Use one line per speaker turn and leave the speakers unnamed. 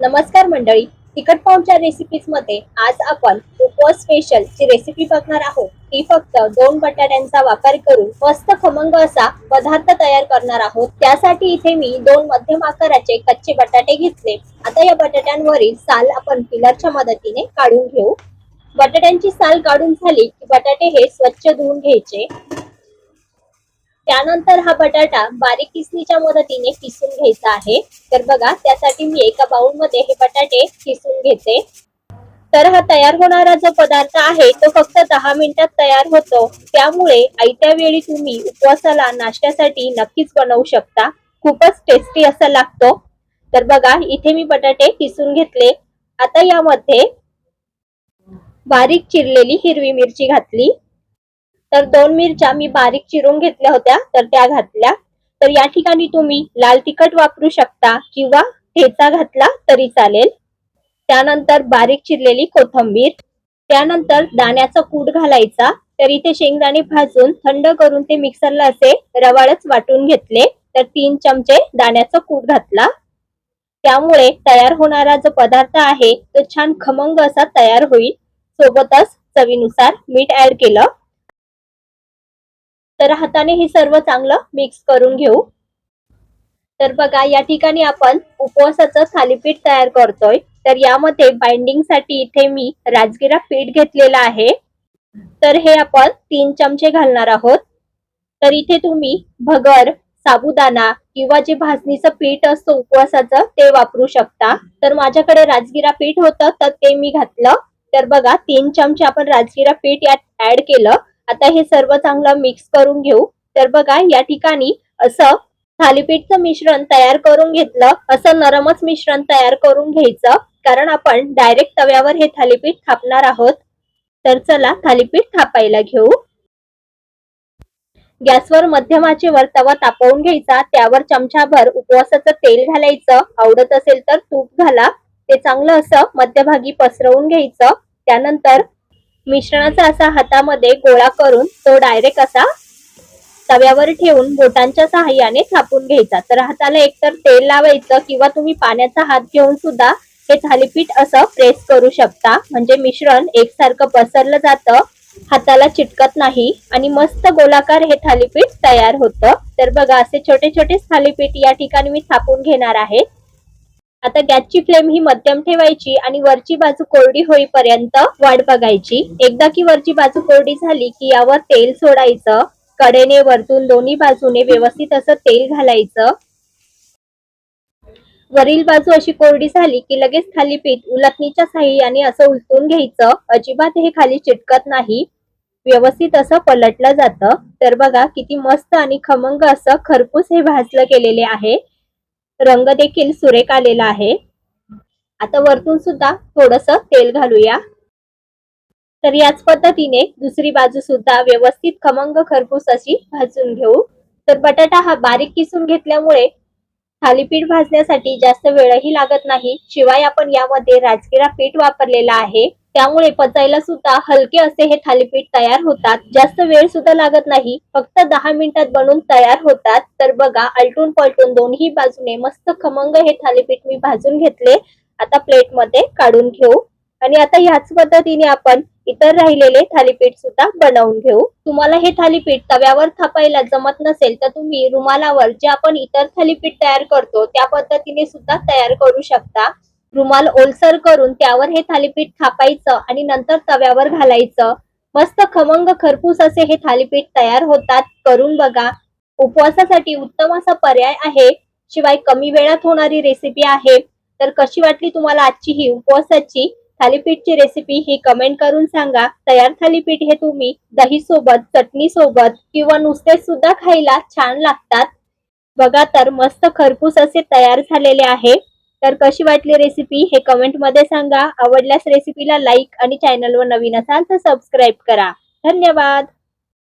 नमस्कार मंडळी तिखट पावच्या रेसिपीजमध्ये आज आपण उपवास स्पेशल ची रेसिपी बघणार आहोत. ती फक्त दोन बटाट्यांचा वापर करून मस्त खमंग असा पदार्थ तयार करणार आहोत. त्यासाठी इथे मी दोन मध्यम आकाराचे कच्चे बटाटे घेतले. आता या बटाट्यांवरील साल आपण पिलरच्या मदतीने काढून घेऊ. बटाट्यांची साल काढून झाली की बटाटे हे स्वच्छ धुवून घ्यायचे. त्यानंतर हा बटाटा बारीक किसणीच्या मदतीने किसून घ्यायचा आहे. तर बघा त्यासाठी मी एका बाउलमध्ये हे बटाटे किसून घेते. तर हा तयार होणारा जो पदार्थ आहे तो फक्त दहा मिनिटात तयार होतो. त्यामुळे आयत्या वेळी तुम्ही उपवासाला नाश्त्यासाठी नक्कीच बनवू शकता. खूपच टेस्टी असा लागतो. तर बघा इथे मी बटाटे किसून घेतले. आता यामध्ये बारीक चिरलेली हिरवी मिरची घातली. तर दोन मिरच्या मी बारीक चिरून घेतल्या होत्या तर त्या घातल्या. तर या ठिकाणी तुम्ही लाल तिखट वापरू शकता किंवा ठेचा घातला तरी चालेल. त्यानंतर बारीक चिरलेली कोथंबीर. त्यानंतर दाण्याचा कूट घालायचा. तर इथे शेंगदाणे भाजून थंड करून ते मिक्सरला असे रवाळच वाटून घेतले. तर तीन चमचे दाण्याचा कूट घातला. त्यामुळे तयार होणारा जो पदार्थ आहे तो छान खमंग असा तयार होईल. सोबतच चवीनुसार मीठ ऍड केलं. तर हाताने हे सर्व चांगलं मिक्स करून घेऊ. तर बघा या ठिकाणी आपण उपवासाचं थालीपीठ तयार करतोय. तर यामध्ये बाइंडिंगसाठी इथे मी राजगिरा पीठ घेतलेला आहे. तर हे आपण तीन चमचे घालणार आहोत. तर इथे तुम्ही भगर साबुदाणा किंवा जे भाजणीचं पीठ असतं उपवासाचं ते वापरू शकता. तर माझ्याकडे राजगिरा पीठ होतं तर ते मी घातलं. तर बघा तीन चमचे आपण राजगिरा पीठ यात ऍड केलं. आता हे सर्व चांगलं मिक्स करून घेऊ. तर बघा या ठिकाणी असं थालीपीठचं मिश्रण तयार करून घेतलं. असं नरमच मिश्रण तयार करून घ्यायचं. कारण आपण डायरेक्ट तव्यावर हे थालीपीठ थापणार आहोत. तर चला थालीपीठ थापायला घेऊ. गॅसवर मध्यम आचेवर तवा तापवून घ्यायचा. त्यावर चमचाभर उपवासाचं तेल घालायचं. आवडत असेल तर तूप घाला. ते चांगलं असं मध्यभागी पसरवून घ्यायचं. त्यानंतर मिश्रणाचा असा हातामध्ये गोळा करून तो डायरेक्ट असा तव्यावर ठेवून बोटांच्या सहाय्याने थापून घ्यायचा. तर हाताला एकतर तेल लावायचं किंवा तुम्ही पाण्याचा हात घेऊन सुद्धा हे थालीपीठ असं प्रेस करू शकता. म्हणजे मिश्रण एकसारखं पसरलं जातं हाताला चिटकत नाही आणि मस्त गोलाकार हे थालीपीठ तयार होतं. तर बघा असे छोटे छोटे थालीपीठ या ठिकाणी मी थापून घेणार आहे. आता गॅसची फ्लेम ही मध्यम ठेवायची आणि वरची बाजू कोरडी होईपर्यंत वाट बघायची. एकदा की वरची बाजू कोरडी झाली की यावर तेल सोडायचं. कडेने वरतून दोन्ही बाजूने व्यवस्थित असं तेल घालायचं. वरील बाजू अशी कोरडी झाली की लगेच खाली पीठ उलटणीच्या साह्याने असं उलटून घ्यायचं. अजिबात हे खाली चिटकत नाही. व्यवस्थित असं पलटलं जातं. तर बघा किती मस्त आणि खमंग असं खरपूस हे भाजलं गेलेले आहे. रंग देखील सुरेख आलेला आहे. आता वरतून सुद्धा थोडस तेल घालूया. तर याच पद्धतीने दुसरी बाजू सुद्धा व्यवस्थित खमंग खरपूस अशी भाजून घेऊ. तर बटाटा हा बारीक किसून घेतल्यामुळे थालीपीठ भाजण्यासाठी जास्त वेळही लागत नाही. शिवाय आपण यामध्ये राजगिरा पीठ वापरलेला आहे. त्यामुळे पचायला सुद्धा हलके असे हे थालीपीठ तयार होतात. जास्त वेळ सुद्धा लागत नाही. फक्त दहा मिनिटात बनून तयार होतात. तर बघा आलटून पलटून दोन्ही बाजूने मस्त खमंग हे थालीपीठ मी भाजून घेतले. आता प्लेटमध्ये काढून घेऊ. आणि आता ह्याच पद्धतीने आपण इतर राहिलेले थालीपीठ सुद्धा बनवून घेऊ. तुम्हाला हे थालीपीठ तव्यावर थापायला जमत नसेल तर तुम्ही रुमालावर जे आपण इतर थालीपीठ तयार करतो त्या पद्धतीने सुद्धा तयार करू शकता. रुमाल ओलसर करून त्यावर हे थालीपीठ थापायचं आणि नंतर तव्यावर घालायचं. मस्त खमंग खरपूस असे हे थालीपीठ तयार होतात. करून बघा. उपवासासाठी उत्तम असा पर्याय आहे. शिवाय कमी वेळात होणारी रेसिपी आहे. तर कशी वाटली तुम्हाला आजची ही उपवासाची थालीपीठची रेसिपी ही कमेंट करून सांगा. तयार थालीपीठ हे तुम्ही दही सोबत चटणी सोबत किंवा नुसते सुद्धा खायला छान लागतात. बघा तर मस्त खरपूस असे तयार झालेले आहे. तर कशी वाटली रेसिपी हे कमेंटमध्ये सांगा. आवडल्यास रेसिपीला लाईक आणि चॅनलवर नवीन असाल तर सबस्क्राईब करा. धन्यवाद.